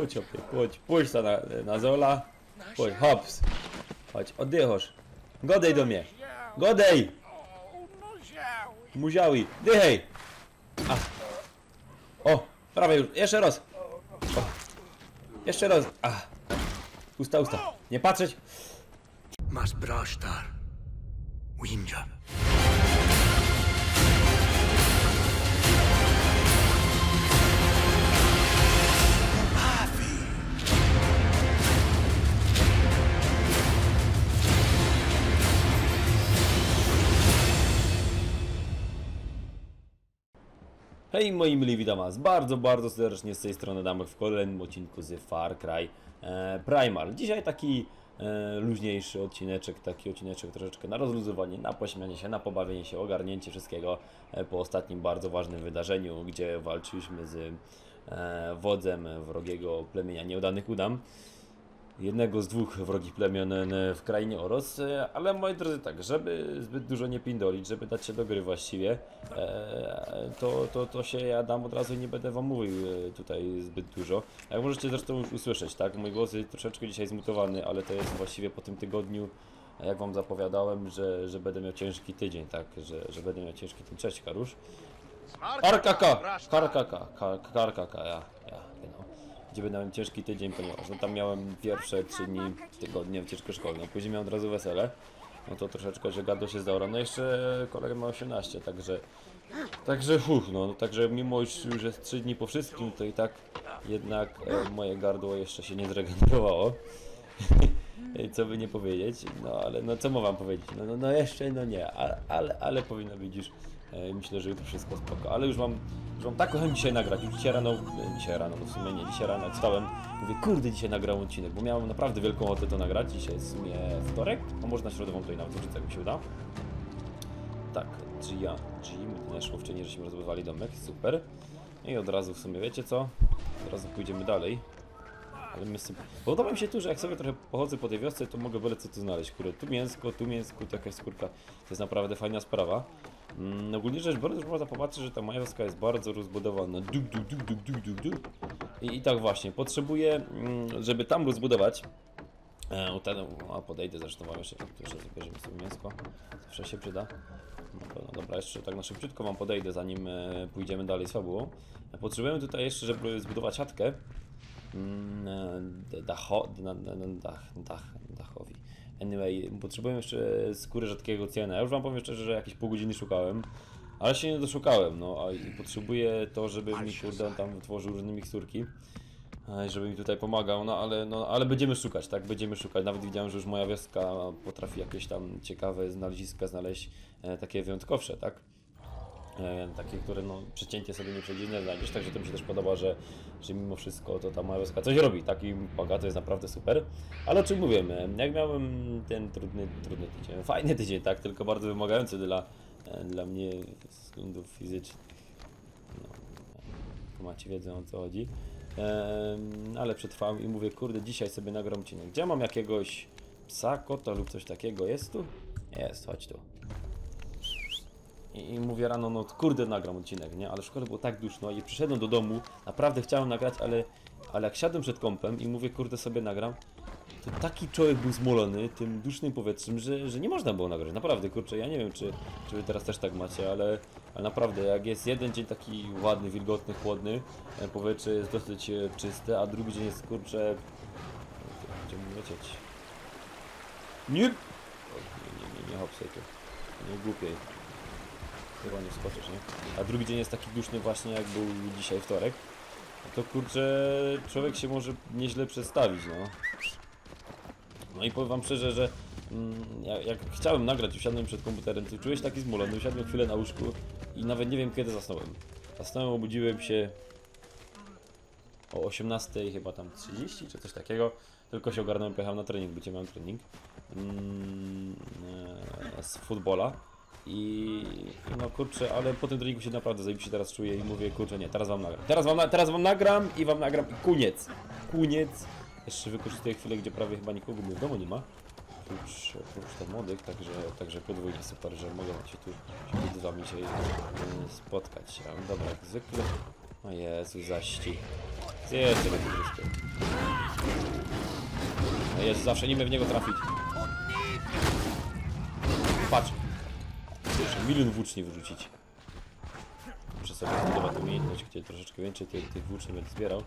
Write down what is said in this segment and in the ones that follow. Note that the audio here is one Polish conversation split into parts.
Pójdź, opie, pójdź, pójdź na, na Zola. Pójdź, hops. Chodź, oddychasz. Godej do mnie. Godej! Muziały. Dychej! A. O, prawie już. Jeszcze raz. O. Jeszcze raz. Usta, usta. Nie patrzeć. Masz brasztar. Winja. Hej moi mili, witam was bardzo, bardzo serdecznie z tej strony Damek w kolejnym odcinku z Far Cry e, Primal. Dzisiaj taki e, luźniejszy odcineczek, taki odcineczek troszeczkę na rozluzowanie, na pośmianie się, na pobawienie się, ogarnięcie wszystkiego e, po ostatnim bardzo ważnym wydarzeniu, gdzie walczyliśmy z e, wodzem wrogiego plemienia nieudanych udam jednego z dwóch wrogich plemion e, w krainie Oros, e, ale moi drodzy tak, żeby zbyt dużo nie pindolić, żeby dać się do gry właściwie, e, to, to, to się ja dam od razu i nie będę wam mówił e, tutaj zbyt dużo. Jak możecie zresztą już usłyszeć, tak, mój głos jest troszeczkę dzisiaj zmutowany, ale to jest właściwie po tym tygodniu, jak wam zapowiadałem, że, że będę miał ciężki tydzień, tak, że, że będę miał ciężki tydzień. Cześć Karusz. Karkaka, karkaka, kar- karkaka, ja, ja, genau. Gdzie będę ciężki tydzień, ponieważ no, tam miałem pierwsze trzy dni tygodnia wycieczkę szkolną, później miałem od razu wesele, no to troszeczkę, że gado się zdało, no jeszcze kolega ma 18, także, także fuh, no, także mimo już, już jest trzy dni po wszystkim, to i tak jednak e, moje gardło jeszcze się nie zregenerowało. co by nie powiedzieć, no ale no co mam powiedzieć, no, no, no jeszcze no nie, ale, ale, ale powinno być już, myślę, że jutro wszystko spoko, ale już mam, już mam taką chęć dzisiaj nagrać, już dzisiaj rano, e, dzisiaj rano, no w sumie nie, dzisiaj rano wstałem, mówię, kurde, dzisiaj nagrałem odcinek, bo miałem naprawdę wielką ochotę to nagrać, dzisiaj jest w sumie wtorek, a może na środę wam tutaj nawet wrzucę, jak mi się uda. Tak, Gia, my też wczoraj żeśmy rozbywali domek, super. I od razu w sumie, wiecie co? Od razu pójdziemy dalej. Ale my sobie... Podoba mi się tu, że jak sobie trochę pochodzę po tej wiosce, to mogę byle co tu znaleźć. Kurde, tu mięsko, tu mięsko, tu jakaś skórka. To jest naprawdę fajna sprawa. Mm, ogólnie rzecz biorąc, można popatrzeć, że ta moja wioska jest bardzo rozbudowana. I, I tak właśnie, potrzebuję, mm, żeby tam rozbudować. E, a podejdę zresztą, mam jeszcze, jeszcze zabierzemy sobie mięsko. Zawsze się przyda. No, no dobra, jeszcze tak na szybciutko wam podejdę, zanim e, pójdziemy dalej z fabułą. E, Potrzebujemy tutaj jeszcze, żeby zbudować chatkę. Mm, e, dacho, dach, dach, dachowi. Anyway, potrzebujemy jeszcze skóry rzadkiego cjena. Ja już wam powiem szczerze, że jakieś pół godziny szukałem, ale się nie doszukałem, no a i potrzebuję to, żeby mi kurde on tam wytworzył różne miksturki. e, Żeby mi tutaj pomagał, no ale, no ale będziemy szukać, tak? Będziemy szukać. Nawet widziałem, że już moja wioska potrafi jakieś tam ciekawe znaleziska znaleźć, e, takie wyjątkowsze, tak? E, takie, które no, przecięcie sobie nie przejdzie, nie znajdziesz, także to mi się też podoba, że, że mimo wszystko to ta mała wioska coś robi, taki poga, to jest naprawdę super, ale o czym mówiłem, e, jak miałem ten trudny, trudny tydzień, fajny tydzień, tak, tylko bardzo wymagający dla, e, dla mnie ze względów fizycznych, no, macie wiedzę o co chodzi, Em, ale przetrwałem i mówię, kurde, dzisiaj sobie nagram odcinek, gdzie mam jakiegoś psa, kota lub coś takiego, jest tu? Jest, chodź tu. I, mówię rano, no kurde, nagram odcinek, nie? Ale w szkole było tak duszno i przyszedłem do domu, naprawdę chciałem nagrać, ale, ale jak siadłem przed kąpem i mówię, kurde, sobie nagram, to taki człowiek był zmolony tym dusznym powietrzem, że, że nie można było nagrać. Naprawdę, kurczę, ja nie wiem, czy, czy teraz też tak macie, ale, ale naprawdę, jak jest jeden dzień taki ładny, wilgotny, chłodny, e, powietrze jest dosyć e, czyste, a drugi dzień jest, kurczę, będziemy lecieć. Nie! Nie, nie, nie, nie hopsaj tu. Nie głupiej. Chyba nie skoczysz, nie? A drugi dzień jest taki duszny właśnie jak był dzisiaj wtorek. To kurczę, człowiek się może nieźle przestawić, no. No i powiem wam szczerze, że mm, jak, jak chciałem nagrać, usiadłem przed komputerem, to czułeś taki zmulony, usiadłem chwilę na łóżku i nawet nie wiem kiedy zasnąłem. Zasnąłem, obudziłem się o 18 chyba tam 30 czy coś takiego. Tylko się ogarnąłem, pojechałem na trening, dzisiaj miałem trening mm, e, z futbola. I, no kurczę, ale po tym treningu się naprawdę zajebiście teraz czuję i mówię, kurczę nie, teraz wam nagram. Teraz wam, na, teraz wam nagram i wam nagram i koniec. Koniec. Jeszcze wykorzystuję chwilę, gdzie prawie chyba nikogo mnie w domu nie ma. Oprócz, oprócz ten młodych, także, także podwójnie super, że mogę się tu z wami dzisiaj e, spotkać. Dobra, jak zwykle. O Jezu, tego wszystko. No jest, zawsze nie w niego trafić. Patrz. Milion włóczni wyrzucić. Muszę sobie zbudować umiejętność, gdzie troszeczkę więcej tych, tych włóczni będę zbierał.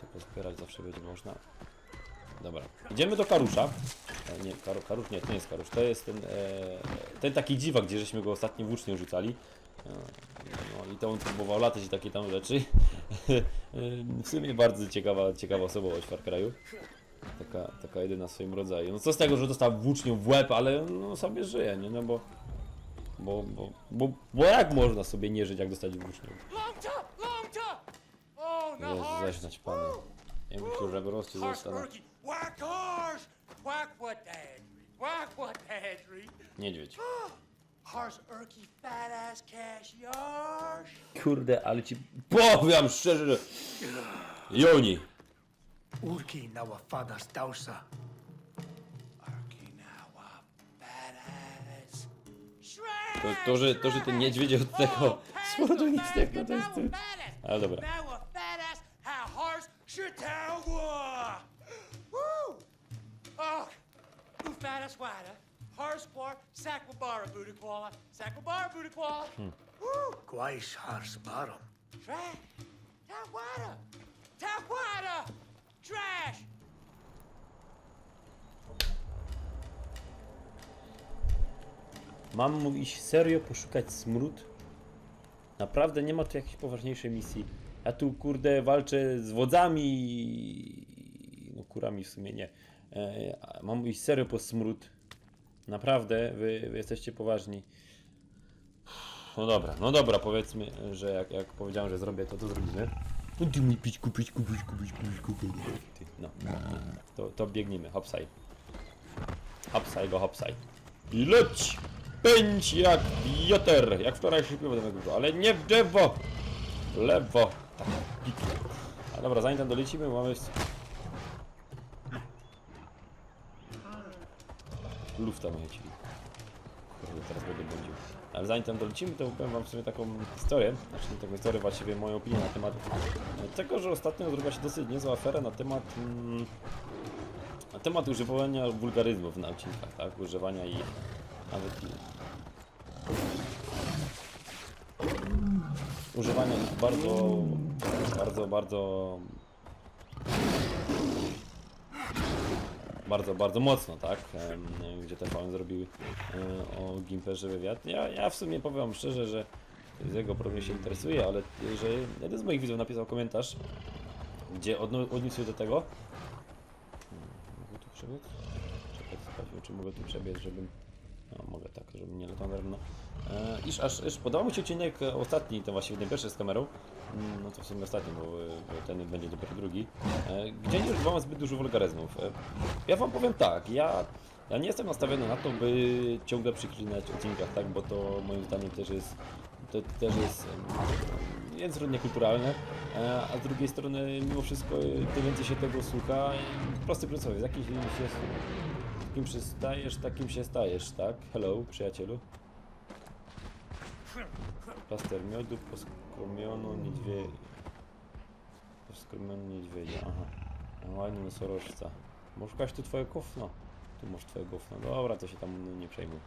Tylko zbierać zawsze będzie można. Dobra. Idziemy do Karusza. E, nie, Karu, Karusz nie, to nie jest Karusz. To jest ten, e, ten taki dziwak, gdzie żeśmy go ostatnio włócznie rzucali. E, no i to on próbował latać i takie tam rzeczy. w sumie bardzo ciekawa, ciekawa osobowość Far Cry'u. Taka, taka jedyna w swoim rodzaju. No co z tego, że dostał włócznią w łeb, ale no sobie żyje, nie? No bo... Bo, bo, bo, bo jak można sobie nie żyć, jak dostać włócznią? Jezu, horse. zaś pana. Ja myślę, że rozcie Horse zostanę. Niedźwiedź. Horse Erky fat ass cash yarsh. Kurde, ale ci powiem szczerze, że... Joni! Urki nawafadas dausa. To, to, że, to, że ten niedźwiedzie od tego słodu nic nie to jest... Ale dobra. Now a fat ass ha horse Chautauqua. Woo! Mam mu iść serio poszukać smród? Naprawdę nie ma tu jakiejś poważniejszej misji. Ja tu kurde walczę z wodzami. No kurami w sumie nie. E, mam iść serio po smród. Naprawdę, wy, wy jesteście poważni. No dobra, no dobra, powiedzmy, że jak, jak powiedziałem, że zrobię to, to zrobimy. No ty mi pić, kupić, kupić, kupić, kupić, kupić. Ty, No, no, no. To, to biegnijmy, hopsaj. Hopsaj go, hopsaj. I leć! Pędź jak wiater! Jak wczoraj się śpiewał do mego, ale nie w drzewo! W lewo! Tak, piknie. A dobra, zanim tam dolecimy, mamy... Lufta moje ci. Kurde, teraz będę błądził. Ale zanim tam dolecimy, to powiem wam w sumie taką historię, znaczy nie taką historię, właściwie moją opinię na temat e, tego, że ostatnio zrobiła się dosyć niezła afera na temat mm, na temat używania wulgaryzmów na odcinkach, tak? Używania ich nawet Używania ich bardzo, bardzo, bardzo... Bardzo, bardzo mocno, tak? Gdzie TVN zrobił e, o Gimperze wywiad. Ja, ja w sumie powiem szczerze, że z jego problemu się interesuje, ale że jeden z moich widzów napisał komentarz, gdzie odniósł się do tego, Mogę tu przebiec? Czekaj, sprawdźmy, czy mogę tu przebiec, żebym... No, mogę tak, żebym nie latał daremno. E, iż aż, iż podobał mi się odcinek e, ostatni, to właściwie ten pierwszy z kamerą. Mm, No to w sumie ostatni, bo, e, bo ten będzie dopiero drugi. E, gdzie nie używałem zbyt dużo wulgaryzmów. E, ja wam powiem tak, ja... Ja nie jestem nastawiony na to, by ciągle przyklinać odcinkach, tak, bo to moim zdaniem też jest, to też jest em, język niekulturalne, e, a z drugiej strony mimo wszystko tym więcej się tego słucha, i prosty przysłowie, z jakim się, kim przystajesz, takim się stajesz, tak? Hello, przyjacielu. Plaster miodu, poskromiono niedźwiedzie. Poskromiono niedźwiedzia, aha. Ładny nosorożca. Może szukać tu twojego kufna? Tu masz twojego kufna. Dobra, to się tam no, nie przejmuj.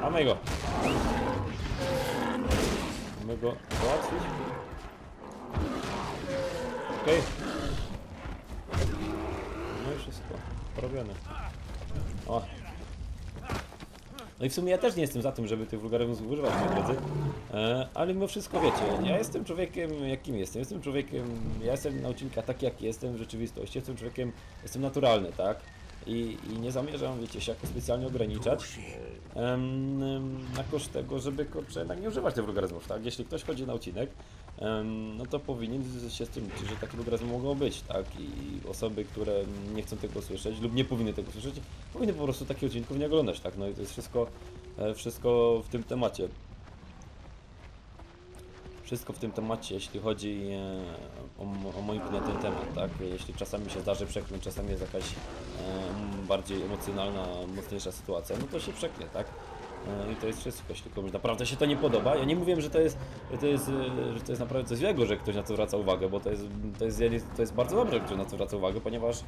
Mamy go. Mamy go załatwić. Okej. No i wszystko. Porobione. O. No i w sumie ja też nie jestem za tym, żeby tych wulgaryzmów używać, moi drodzy. E, ale mimo wszystko wiecie, ja jestem człowiekiem, jakim jestem. Jestem człowiekiem, ja jestem na odcinkach taki, jaki jestem w rzeczywistości. Jestem człowiekiem, jestem naturalny, tak? I, i nie zamierzam, wiecie, się jakoś specjalnie ograniczać. na koszt tego, żeby kurczę, jednak nie używać tych wulgaryzmów, tak? Jeśli ktoś chodzi na odcinek, no to powinien się z tym liczyć, że takie wulgaryzmy mogą być, tak? I osoby, które nie chcą tego słyszeć lub nie powinny tego słyszeć, powinny po prostu takich odcinków nie oglądać, tak? No i to jest wszystko, e, wszystko w tym temacie. Wszystko w tym temacie, jeśli chodzi e, o, o opinię na ten temat, tak? Jeśli czasami się zdarzy przekląć, czasami jest jakaś e, bardziej emocjonalna, mocniejsza sytuacja, no to się przeknie, tak? E, I to jest wszystko, jeśli komuś naprawdę się to nie podoba. Ja nie mówię, że to jest, to jest, e, że to jest naprawdę coś złego, że ktoś na to zwraca uwagę, bo to jest, to jest, to jest bardzo dobrze, że ktoś na to zwraca uwagę, ponieważ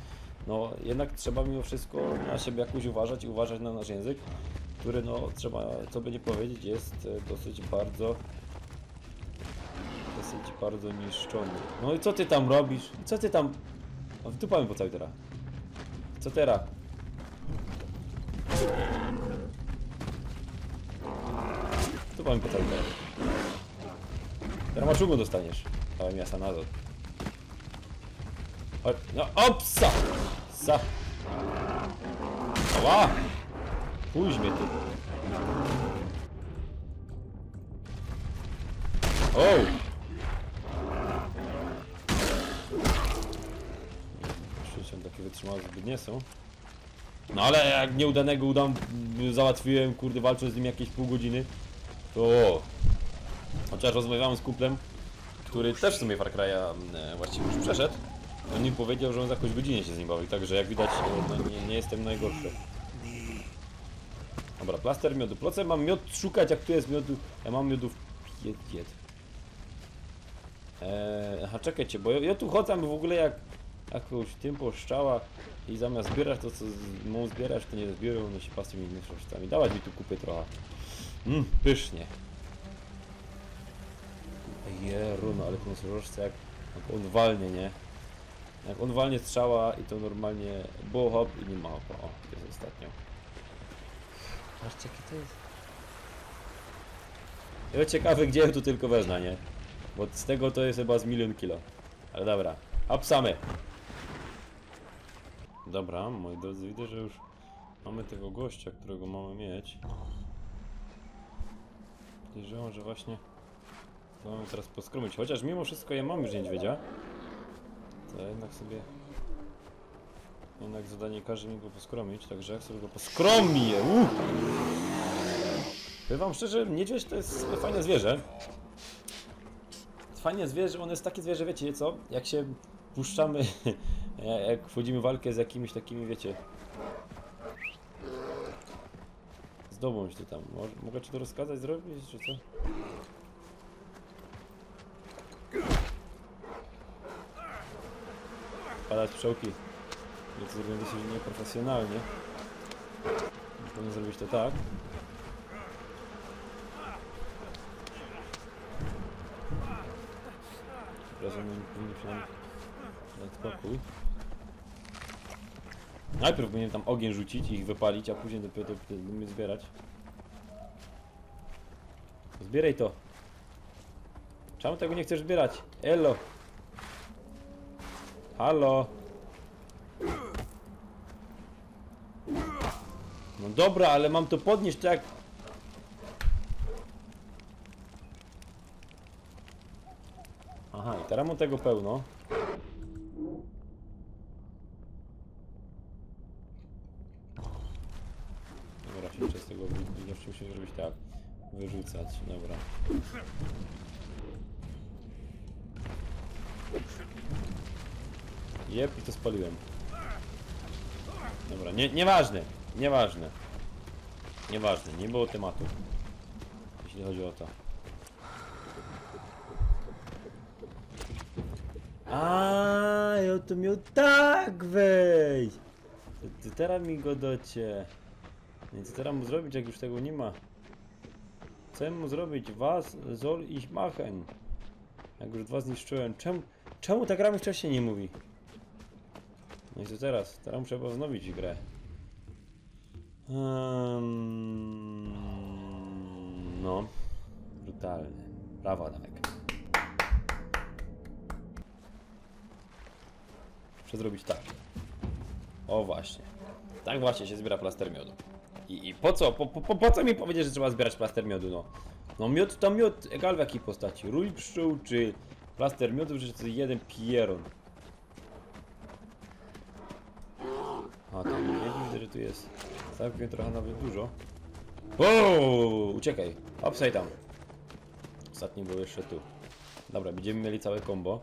no, jednak trzeba mimo wszystko na siebie jakoś uważać i uważać na nasz język, który no, trzeba, co by nie powiedzieć, jest e, dosyć bardzo dosyć bardzo niszczony. No i co ty tam robisz? Co ty tam... Tu powiem po całej teraz. Co teraz? Tu. Teraz maczugu dostaniesz. Całe miasta na dół. Chodź, no opsa! Sa! Ała! Pójdź mnie ty. O! Szczęściem takie wytrzymałe zbyt nie są. No ale jak nieudanego udam, załatwiłem, kurde, walcząc z nim jakieś pół godziny, to... Chociaż rozmawiałem z kumplem, który też w sumie Far Cry'a e, właściwie już przeszedł, on mi powiedział, że on za jakąś godzinę się z nim bawi, także jak widać, e, no, nie, nie jestem najgorszy. Dobra, plaster miodu. Po co mam miod szukać, jak tu jest miodu? Ja mam miodów pied, pied. Eee, aha, czekajcie, bo ja, ja tu chodzę w ogóle jak jakąś tym poszczała i zamiast zbierać to, co mu zbierać, to nie zbiorą, no się pasją innymi szosztami. Dawać mi tu kupy trochę. Mmm, pysznie. Jeruno, ale ten srożce jak, jak on walnie, nie? Jak on walnie strzała i to normalnie było hop i nie ma hopa. O, to jest ostatnio. Patrzcie, jakie to jest. Ja ciekawy, gdzie tu tylko wezmę, nie? Bo z tego to jest chyba z milion kilo. Ale dobra, apsamy. Dobra, moi drodzy, widzę, że już mamy tego gościa, którego mamy mieć. Podejrzewam, że właśnie mamy teraz poskromić. Chociaż mimo wszystko ja mam już niedźwiedzia. To jednak sobie... Jednak zadanie każe mi go poskromić, także jak sobie go poskromię! Uh! Powiem wam szczerze, niedźwiedź to jest fajne zwierzę. Fajne zwierzę, on jest takie zwierzę, wiecie co? Jak się puszczamy, jak wchodzimy w walkę z jakimiś takimi, wiecie... Zdobądź ty tam. Mogę ci to rozkazać zrobić, czy co? Padać pszczołki. Ja to zrobiłem dosyć nieprofesjonalnie. Powinien zrobić to tak. Przepraszam, nie się nam dać spokój. Najpierw powinien tam ogień rzucić i ich wypalić, a później dopiero to będziemy zbierać. Zbieraj to. Czemu tego nie chcesz zbierać? Elo. Halo. No dobra, ale mam to podnieść tak. Aha, i teraz mam tego pełno. Dobra, się z tego wy- zawsze muszę zrobić tak. Wyrzucać, dobra. Jep, i to spaliłem. Dobra, nie, nieważne, nieważne. Nieważne, nie było tematu. Jeśli chodzi o to. A, ja to miał tak wejść. To teraz mi go docie. Więc teraz mu zrobić, jak już tego nie ma. Co mu zrobić? Was, Zol i Machen. Jak już dwa zniszczyłem. Czemu, czemu ta gra mi wcześniej nie mówi? No i co teraz? Teraz muszę wznowić grę. Um, no. Brutalny. Brawo, Adamek. Muszę zrobić tak. O właśnie. Tak właśnie się zbiera plaster miodu. I, i po co? Po, po, po, co mi powiedzieć, że trzeba zbierać plaster miodu, no? No miód to miód, egal w jakiej postaci. Rój pszczół czy plaster miodu, że to jeden pieron. A, to nie widzę, że tu jest całkiem trochę nawet dużo. O, uciekaj. Upside down. Ostatni był jeszcze tu. Dobra, będziemy mieli całe combo.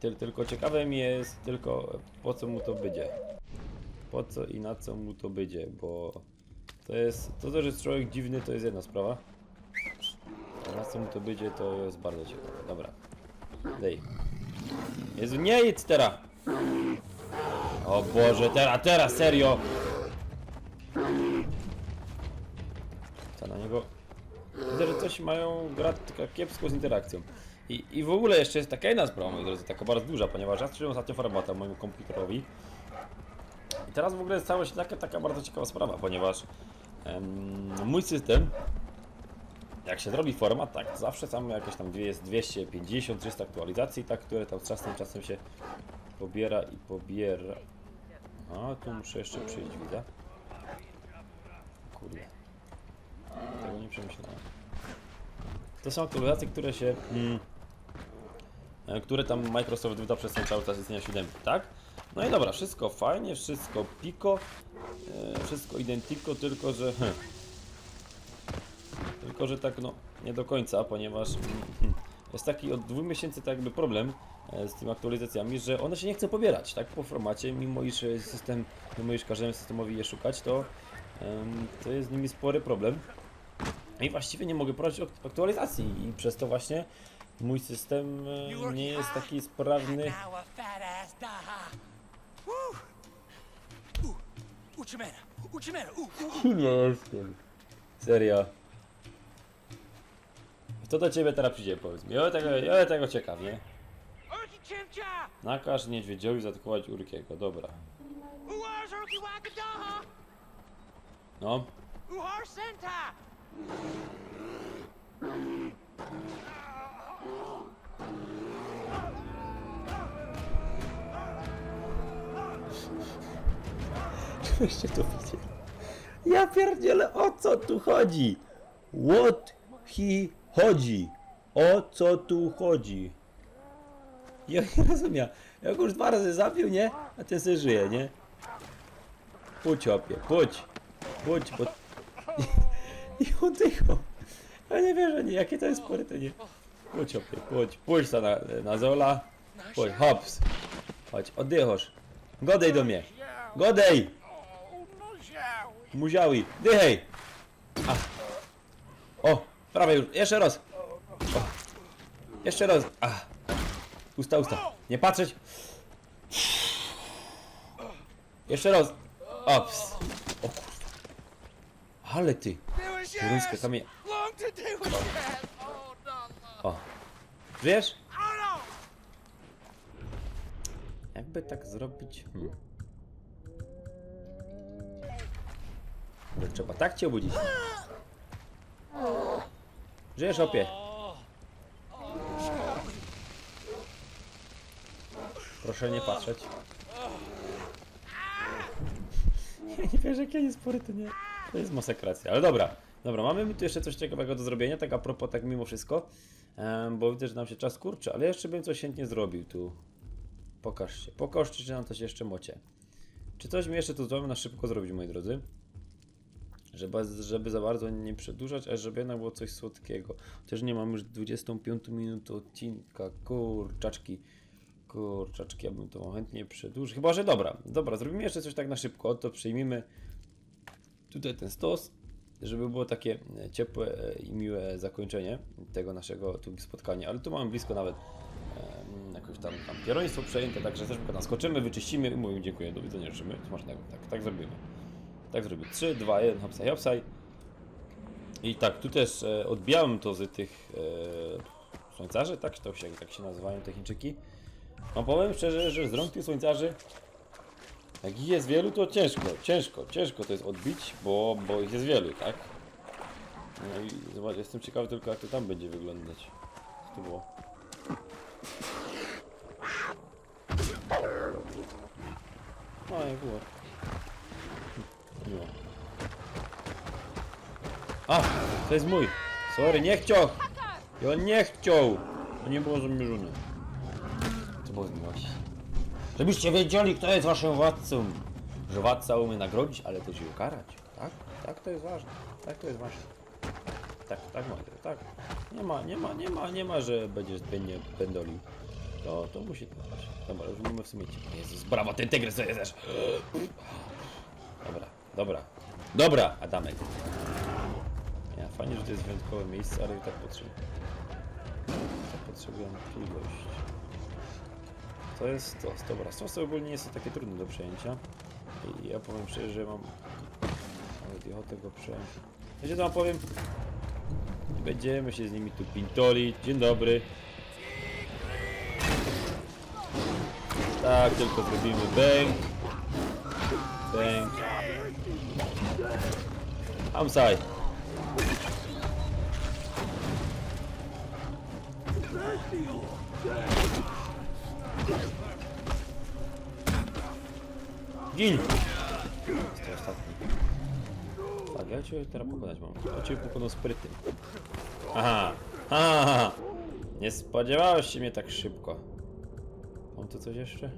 Tyl, tylko ciekawe mi jest tylko po co mu to będzie. Po co i na co mu to będzie, bo To jest, to, że jest człowiek dziwny, to jest jedna sprawa. A na co mu to będzie, to jest bardzo ciekawe. Dobra. Dej. Jezu, nie jedz teraz! O Boże, teraz, teraz, serio! Co na niego? Widzę, że coś mają gra taka kiepsko z interakcją. I, I w ogóle jeszcze jest taka jedna sprawa, moi drodzy, taka bardzo duża, ponieważ ja strzeliłem ostatnio formata mojemu komputerowi. I teraz w ogóle jest się taka, taka bardzo ciekawa sprawa, ponieważ mój system, jak się zrobi format, tak, zawsze tam jakieś tam jest 250-300 aktualizacji, tak, które tam czasem, czasem się pobiera i pobiera. A, tu muszę jeszcze przyjść, widzę. Kurde. Tego nie przemyślałem. To są aktualizacje, które się. Mm, e, które tam Microsoft wyda przez ten cały czas istnienia 7, tak? No i dobra, wszystko fajnie, wszystko piko, e, wszystko identico, tylko że. Tylko, że tak no, nie do końca, ponieważ mm, jest taki od dwóch miesięcy tak jakby problem e, z tymi aktualizacjami, że one się nie chcą pobierać, tak? Po formacie, mimo iż e, system, mimo iż każdemu systemowi je szukać, to, to jest z nimi spory problem. I właściwie nie mogę prowadzić ak- aktualizacji i przez to właśnie mój system nie jest taki sprawny. Ooh, Nie jestem. Serio. Kto do ciebie teraz przyjdzie, powiedz mi. Ja tego, ja tego ciekaw, nie? Urki Chimcha! Nakaż niedźwiedziowi zaatakować Urkiego, dobra. Uars Urki Wakadaha! No, Uhar Senta! Żebyście to widzieli. Ja pierdzielę, o co tu chodzi? What he chodzi? O co tu chodzi? Ja nie rozumiem. Jak już dwa razy zabił, nie? A ten sobie żyje, nie? Pójdź opie, pójdź. Pójdź, bo... I tylko... Ja nie wierzę, nie, jakie to jest spory, to nie... Pójdź opie, pójdź. Pójdź ta na, na Zola. Pójdź, hops. Chodź, oddychasz. Godej do mnie. Godej! Muziały. Dychej! A. O, prawie już. Jeszcze raz. O. Jeszcze raz. A. Usta, usta. Nie patrzeć. Jeszcze raz. Ops. O kurwa. Ale ty. Ruńska kamienia. O. Wiesz? No! Jakby tak zrobić? Hmm. Może trzeba tak cię obudzić. Żyjesz opie. Proszę nie patrzeć. Ja nie wiesz jakie jest to nie. To jest masakracja, ale dobra. Dobra, mamy tu jeszcze coś ciekawego do zrobienia, tak a propos, tak mimo wszystko. Em, bo widzę, że nam się czas kurczy, ale jeszcze bym coś chętnie zrobił tu. Pokażcie, pokażcie, czy nam coś jeszcze mocie. Czy coś mi jeszcze tu zdążymy na szybko zrobić, moi drodzy? Żeby, żeby za bardzo nie przedłużać, a żeby jednak było coś słodkiego. Chociaż nie mam już 25 minut odcinka, kurczaczki. Kurczaczki, ja bym to chętnie przedłużył. Chyba, że dobra, dobra, zrobimy jeszcze coś tak na szybko, to przyjmijmy tutaj ten stos, żeby było takie e, ciepłe e, i miłe zakończenie tego naszego tu spotkania, ale tu mamy blisko nawet em, jakoś tam, tam kierownictwo przejęte, także też tylko naskoczymy, wyczyścimy i mówimy dziękuję, do widzenia, życzymy, smacznego, tak, tak zrobimy. Tak zrobimy. 3, 2, 1, hopsaj, hopsaj. I tak, tu też e, odbijałem to z tych e, słońcarzy, tak to się, tak się nazywają te Chińczyki. No powiem szczerze, że z rąk tych słońcarzy, jak ich jest wielu, to ciężko, ciężko, ciężko to jest odbić, bo, bo ich jest wielu, tak? No i zobacz, jestem ciekawy tylko jak to tam będzie wyglądać. Co to było? No, jak było. A, to jest mój. Sorry, nie chciał. Ja nie chciał. To nie było zamierzone. To było z miłości. Żebyście wiedzieli, kto jest waszym władcą. Że władca umie nagrodzić, ale też i ukarać. Tak? Tak to jest ważne. Tak to jest ważne. Tak, tak ma, tak. Nie ma, nie ma, nie ma, nie ma, że będziesz będzie pendolił. To, to musi to być. Dobra, już mamy w sumie ci. Jezus, brawo, ten tygrys to jest też. Dobra, dobra. Dobra, Adamek. Fajnie, że to jest wyjątkowe miejsce, ale i tak potrzebuję. Tak potrzebuję ilość. To jest to. Dobra, stosy ogólnie nie są takie trudne do przejęcia. I ja powiem szczerze, że mam nawet ochotę go przejąć. Wiecie co wam powiem? Będziemy się z nimi tu pintolić. Dzień dobry. Tak, tylko zrobimy bang. Bang. Amsaj. Gin! Jest to ostatni. Tak, ja cię teraz pokonać mam. Ja cię pokonał sprytem. Aha! Aha! Nie spodziewałeś się mnie tak szybko. Mam tu coś jeszcze?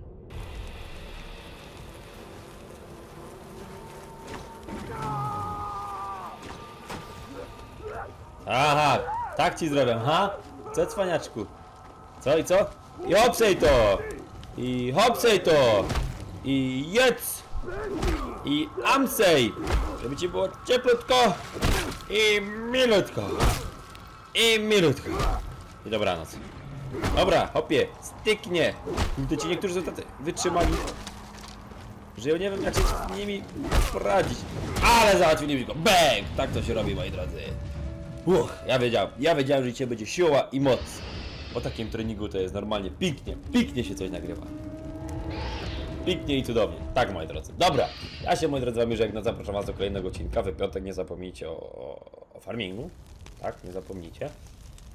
Aha! Tak ci zrobię, ha? Co cwaniaczku? Co i co? I hopsej to! I hopsej to! I jedz! I amsej! Żeby ci było cieplutko i milutko. I milutko. I dobranoc. Dobra, hopie, styknie. To ci niektórzy tacy wytrzymali, że ja nie wiem jak się z nimi poradzić. Ale załatwiliśmy go. Bang! Tak to się robi, moi drodzy. Uch, ja wiedziałem, ja wiedziałem, że dzisiaj będzie siła i moc. Po takim treningu to jest normalnie piknie, piknie się coś nagrywa. Pięknie i cudownie. Tak, moi drodzy. Dobra, ja się, moi drodzy, wam żegnam. Zapraszam was do kolejnego odcinka. We piątek nie zapomnijcie o, o, o farmingu. Tak, nie zapomnijcie.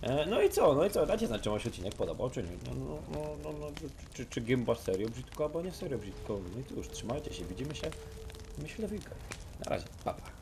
E, no i co, no i co, dajcie znać, czy wam się odcinek podobał, czy nie. No, no, no, no, no czy, czy, czy Gimba serio brzydko, albo nie serio brzydko. No i cóż, trzymajcie się, widzimy się. Myślę w weekend. Na razie, pa, pa.